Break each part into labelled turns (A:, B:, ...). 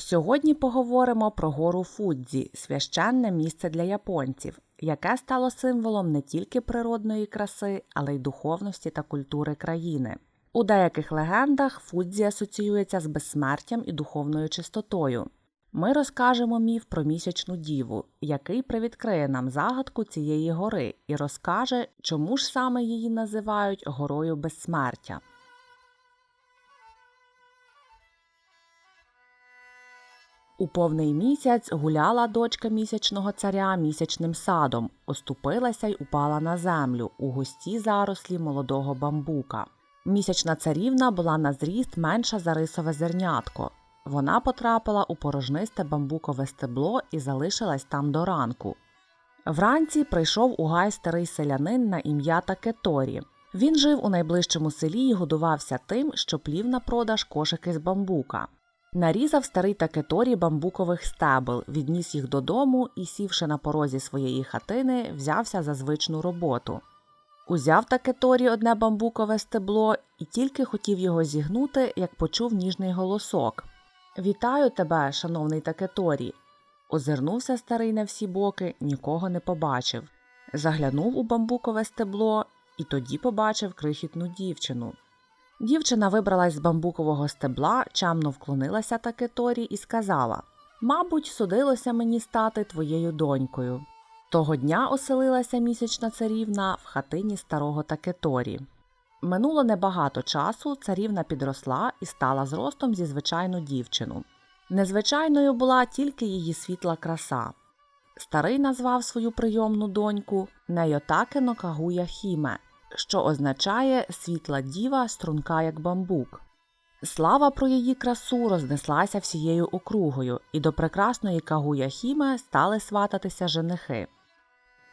A: Сьогодні поговоримо про гору Фудзі, священне місце для японців, яке стало символом не тільки природної краси, але й духовності та культури країни. У деяких легендах Фудзі асоціюється з безсмертям і духовною чистотою. Ми розкажемо міф про місячну діву, який привідкриє нам загадку цієї гори і розкаже, чому ж саме її називають горою безсмертя. У повний місяць гуляла дочка місячного царя місячним садом, оступилася й упала на землю у густі зарослі молодого бамбука. Місячна царівна була на зріст менша за рисове зернятко. Вона потрапила у порожнисте бамбукове стебло і залишилась там до ранку. Вранці прийшов у гай старий селянин на ім'я Такеторі. Він жив у найближчому селі і годувався тим, що плів на продаж кошики з бамбука. Нарізав старий Такеторі бамбукових стебел, відніс їх додому і, сівши на порозі своєї хатини, взявся за звичну роботу. Узяв Такеторі одне бамбукове стебло і тільки хотів його зігнути, як почув ніжний голосок. Вітаю тебе, шановний Такеторі. Озирнувся старий на всі боки, нікого не побачив. Заглянув у бамбукове стебло і тоді побачив крихітну дівчину. Дівчина вибралась з бамбукового стебла, чамно вклонилася Такеторі і сказала Мабуть, судилося мені стати твоєю донькою. Того дня оселилася місячна царівна в хатині старого Такеторі. Минуло небагато часу, царівна підросла і стала зростом зі звичайну дівчину. Незвичайною була тільки її світла краса. Старий назвав свою прийомну доньку Нейотаке Кагуя Хіме, що означає світла діва, струнка як бамбук. Слава про її красу рознеслася всією округою, і до прекрасної Кагуя Хіме стали свататися женихи.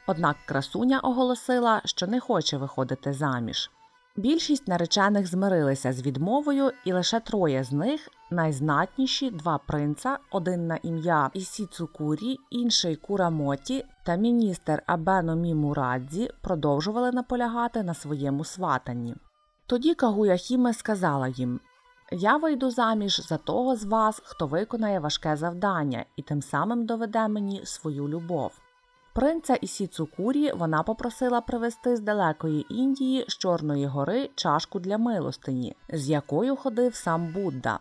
A: Однак красуня оголосила, що не хоче виходити заміж. Більшість наречених змирилися з відмовою, і лише троє з них найзнатніші два принца, один на ім'я Ісіцукурі, інший Курамоті та міністр Абено Мімурадзі продовжували наполягати на своєму сватанні. Тоді Кагуя Хіме сказала їм Я вийду заміж за того з вас, хто виконає важке завдання, і тим самим доведе мені свою любов. Принца Ісіцукурі вона попросила привезти з далекої Індії з Чорної гори чашку для милостині, з якою ходив сам Будда.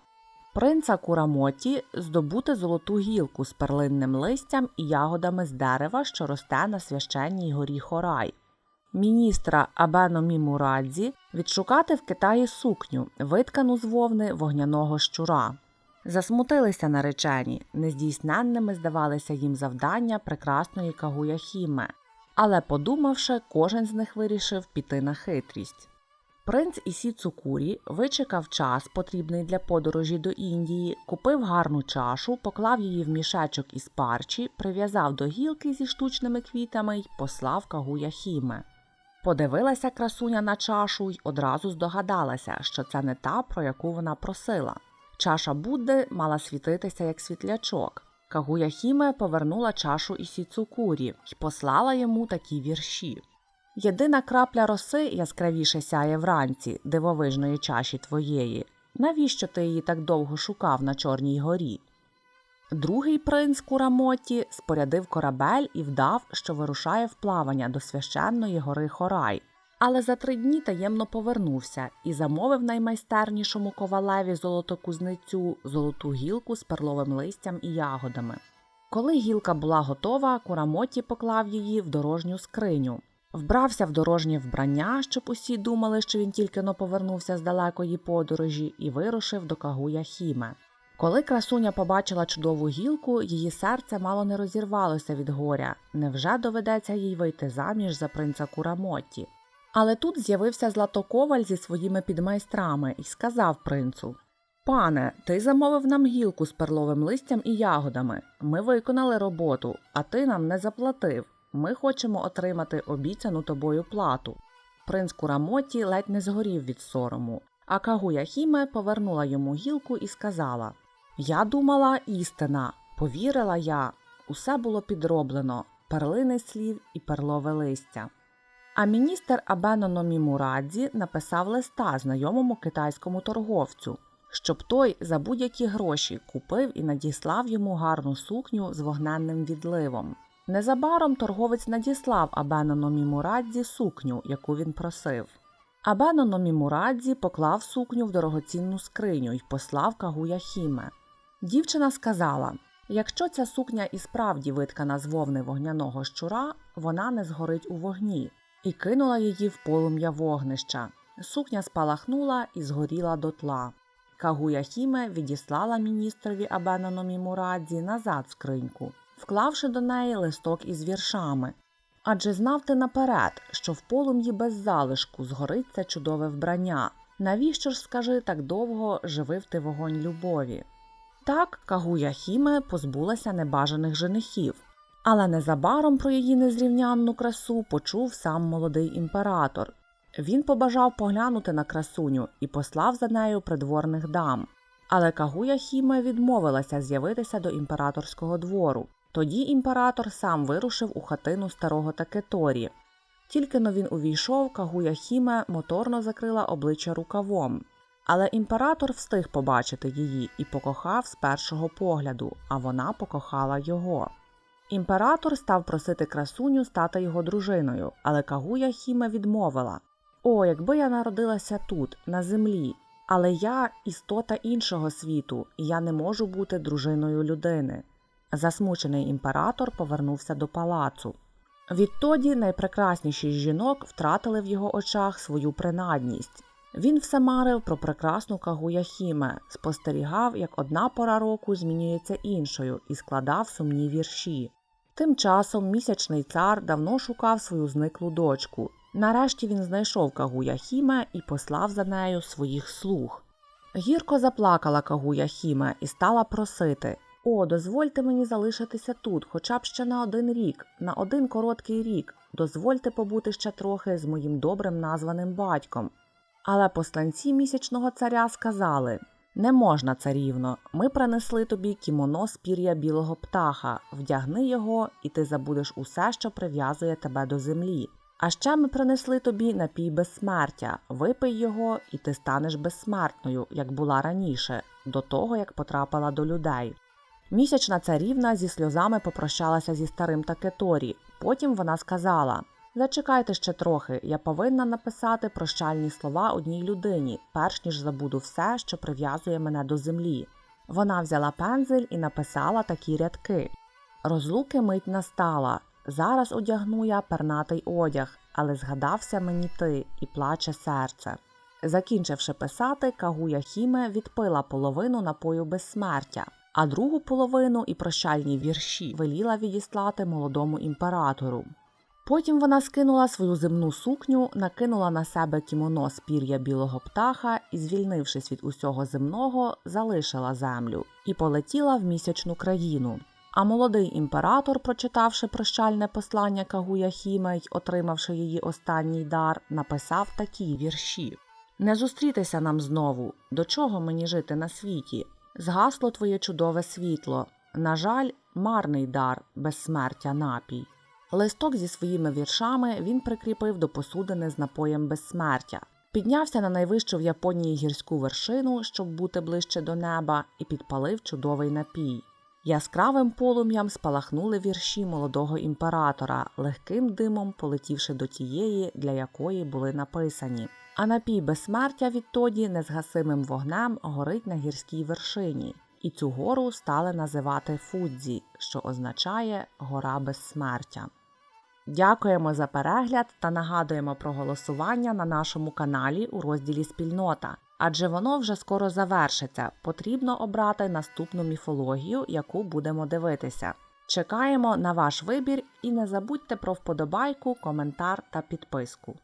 A: Принца Курамоті здобути золоту гілку з перлинним листям і ягодами з дерева, що росте на священній горі Хорай. Міністра Абено Мімурадзі відшукати в Китаї сукню, виткану з вовни вогняного щура. Засмутилися наречені, нездійсненними здавалися їм завдання прекрасної Кагуя Хіме, але, подумавши, кожен з них вирішив піти на хитрість. Принц Ісі Цукурі вичекав час, потрібний для подорожі до Індії, купив гарну чашу, поклав її в мішечок із парчі, прив'язав до гілки зі штучними квітами й послав Кагуя Хіме. Подивилася красуня на чашу й одразу здогадалася, що це не та, про яку вона просила. Чаша Будди мала світитися як світлячок. Кагуя Хіме повернула чашу Ісі Цукурі й послала йому такі вірші. Єдина крапля роси яскравіше сяє вранці дивовижної чаші твоєї. Навіщо ти її так довго шукав на Чорній горі? Другий принц Курамоті спорядив корабель і вдав, що вирушає в плавання до священної гори Хорай. Але за три дні таємно повернувся і замовив наймайстернішому ковалеві золотокузницю золоту гілку з перловим листям і ягодами. Коли гілка була готова, Курамоті поклав її в дорожню скриню. Вбрався в дорожнє вбрання, щоб усі думали, що він тільки но повернувся з далекої подорожі, і вирушив до Кагуя Хіме. Коли красуня побачила чудову гілку, її серце мало не розірвалося від горя. Невже доведеться їй вийти заміж за принца Курамотті? Але тут з'явився Златоковаль зі своїми підмайстрами і сказав принцу Пане, ти замовив нам гілку з перловим листям і ягодами. Ми виконали роботу, а ти нам не заплатив. Ми хочемо отримати обіцяну тобою плату. Принц Курамоті ледь не згорів від сорому, а Кагуя Хіме повернула йому гілку і сказала Я думала істина, повірила я, усе було підроблено, перлини слів і перлове листя. А міністр Абено Номімурадзі написав листа знайомому китайському торговцю щоб той за будь-які гроші купив і надіслав йому гарну сукню з вогненним відливом. Незабаром торговець надіслав Абеноно Мімурадзі сукню, яку він просив. Абеноно Мімурадзі поклав сукню в дорогоцінну скриню і послав Кагуя Хіме. Дівчина сказала: якщо ця сукня і справді виткана з вовни вогняного щура, вона не згорить у вогні, і кинула її в полум'я вогнища. Сукня спалахнула і згоріла дотла. Кагуя Хіме відіслала міністрові Абеноно Мімурадзі назад скриньку, вклавши до неї листок із віршами. Адже знав ти наперед, що в полум'ї без залишку згорить це чудове вбрання. Навіщо ж, скажи, так довго живив ти вогонь любові? Так, Кагуя Хіме позбулася небажаних женихів, але незабаром про її незрівнянну красу почув сам молодий імператор. Він побажав поглянути на красуню і послав за нею придворних дам. Але Кагуя Хіме відмовилася з'явитися до імператорського двору. Тоді імператор сам вирушив у хатину старого Такеторі. Тільки но він увійшов, Кагуя Хіме моторно закрила обличчя рукавом. Але імператор встиг побачити її і покохав з першого погляду, а вона покохала його. Імператор став просити красуню стати його дружиною, але Кагуя Хіме відмовила О, якби я народилася тут, на землі, але я істота іншого світу, і я не можу бути дружиною людини. Засмучений імператор повернувся до палацу. Відтоді найпрекрасніші жінок втратили в його очах свою принадність. Він все марив про прекрасну Кагуя Хіме, спостерігав, як одна пора року змінюється іншою, і складав сумні вірші. Тим часом місячний цар давно шукав свою зниклу дочку. Нарешті він знайшов Кагуя Хіме і послав за нею своїх слуг. Гірко заплакала Кагуя Хіме і стала просити О, дозвольте мені залишитися тут, хоча б ще на один рік, на один короткий рік. Дозвольте побути ще трохи з моїм добрим названим батьком. Але посланці місячного царя сказали не можна, царівно, ми принесли тобі кімоно з пір'я білого птаха, вдягни його, і ти забудеш усе, що прив'язує тебе до землі. А ще ми принесли тобі напій безсмертя, випий його, і ти станеш безсмертною, як була раніше, до того як потрапила до людей. Місячна царівна зі сльозами попрощалася зі старим Такеторі. Потім вона сказала Зачекайте ще трохи, я повинна написати прощальні слова одній людині, перш ніж забуду все, що прив'язує мене до землі. Вона взяла пензель і написала такі рядки. Розлуки мить настала. Зараз одягну я пернатий одяг, але згадався мені ти і плаче серце. Закінчивши писати, Кагуя Хіме відпила половину напою безсмертя, а другу половину і прощальні вірші веліла відіслати молодому імператору. Потім вона скинула свою земну сукню, накинула на себе кімоно з пір'я білого птаха і, звільнившись від усього земного, залишила землю і полетіла в місячну країну. А молодий імператор, прочитавши прощальне послання Кагуя Хіме й отримавши її останній дар, написав такі вірші: Не зустрітися нам знову, до чого мені жити на світі? Згасло твоє чудове світло. На жаль, марний дар, безсмертя напій. Листок зі своїми віршами він прикріпив до посудини з напоєм безсмертя. Піднявся на найвищу в Японії гірську вершину, щоб бути ближче до неба, і підпалив чудовий напій. Яскравим полум'ям спалахнули вірші молодого імператора, легким димом полетівши до тієї, для якої були написані. А напій безсмертя відтоді незгасимим вогнем горить на гірській вершині, і цю гору стали називати Фудзі, що означає гора безсмертя. Дякуємо за перегляд та нагадуємо про голосування на нашому каналі у розділі Спільнота, адже воно вже скоро завершиться. Потрібно обрати наступну міфологію, яку будемо дивитися. Чекаємо на ваш вибір і не забудьте про вподобайку, коментар та підписку.